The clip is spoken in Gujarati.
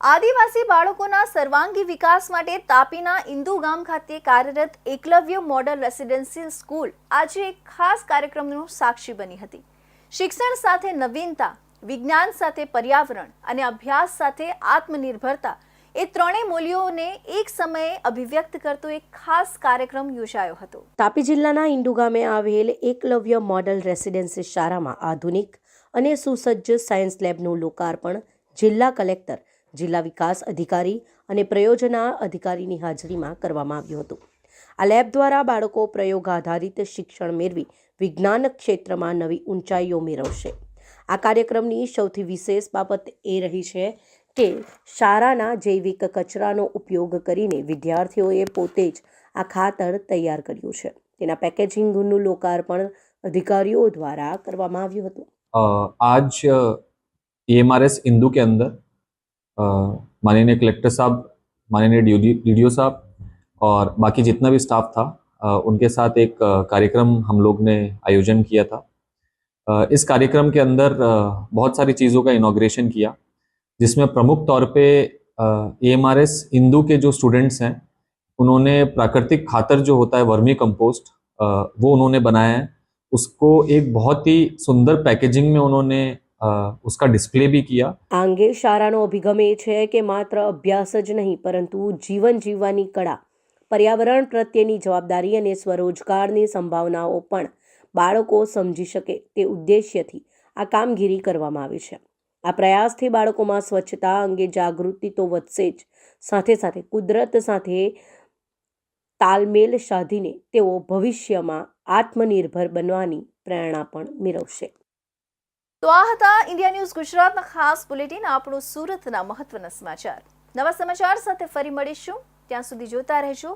આદિવાસી બાળકોના સર્વાંગી વિકાસ માટે તાપીના ઇન્દુ ગામ ખાતે કાર્યરત એકલવ્ય મોડલ રેસિડેન્શિયલ સ્કૂલ આજે એક ખાસ કાર્યક્રમનો સાક્ષી બની હતી. શિક્ષણ સાથે નવીનતા, વિજ્ઞાન સાથે પર્યાવરણ અને અભ્યાસ સાથે આત્મનિર્ભરતા એ ત્રણેય મૂલ્યોને એક સમયે અભિવ્યક્ત કરતો એક ખાસ કાર્યક્રમ યોજાયો હતો. તાપી જિલ્લાના ઇન્ડુ ગામે આવેલ એકલવ્ય મોડલ રેસિડેન્સી શાળામાં આધુનિક અને સુસજ્જ સાયન્સ લેબનું લોકાર્પણ જિલ્લા કલેક્ટર જિલ્લા વિકાસ અધિકારી અને પ્રયોજના અધિકારીની હાજરીમાં કરવામાં આવ્યું હતું. આ લેબ દ્વારા બાળકો પ્રયોગ આધારિત શિક્ષણ મેળવી વિજ્ઞાન ક્ષેત્રમાં નવી ઊંચાઈઓ મેળવશે. આ કાર્યક્રમની સૌથી વિશેષ બાબત એ રહી છે કે શાળાના જૈવિક કચરાનો ઉપયોગ કરીને વિદ્યાર્થીઓએ પોતે જ આ ખાતર તૈયાર કર્યું છે. તેના પેકેજિંગનું લોકાર્પણ અધિકારીઓ દ્વારા કરવામાં આવ્યું હતું. આજ એમઆરએસ ઇન્દુ કે અંદર माननीय कलेक्टर साहब माननीय डी डी साहब और बाकी जितना भी स्टाफ था अ, उनके साथ एक कार्यक्रम हम लोग ने आयोजन किया था। अ, इस कार्यक्रम के अंदर अ, बहुत सारी चीज़ों का इनाग्रेशन किया जिसमें प्रमुख तौर पे A M R S Indu के जो स्टूडेंट्स हैं उन्होंने प्राकृतिक खातर जो होता है वर्मी कंपोस्ट वो उन्होंने बनाया है। उसको एक बहुत ही सुंदर पैकेजिंग में उन्होंने उसका डिस्प्ले भी किया આ અંગે શાળાનો અભિગમ એ છે કે માત્ર અભ્યાસ જ નહીં પરંતુ જીવન જીવવાની કળા પર્યાવરણ પ્રત્યેની જવાબદારી અને સ્વરોજગારની સંભાવનાઓ પણ બાળકો સમજી શકે તે ઉદ્દેશ્યથી આ કામગીરી કરવામાં આવી છે આ પ્રયાસથી બાળકોમાં સ્વચ્છતા અંગે જાગૃતિ તો વધશે જ સાથે સાથે કુદરત સાથે તાલમેલ સાધીને તેઓ ભવિષ્યમાં આત્મનિર્ભર બનવાની પ્રેરણા પણ મેળવશે તો આ હતા ઇન્ડિયા ન્યૂઝ ગુજરાતના ખાસ બુલેટિન. આપણું સુરતના મહત્વના સમાચાર. નવા સમાચાર સાથે ફરી મળીશું. ત્યાં સુધી જોતા રહેજો.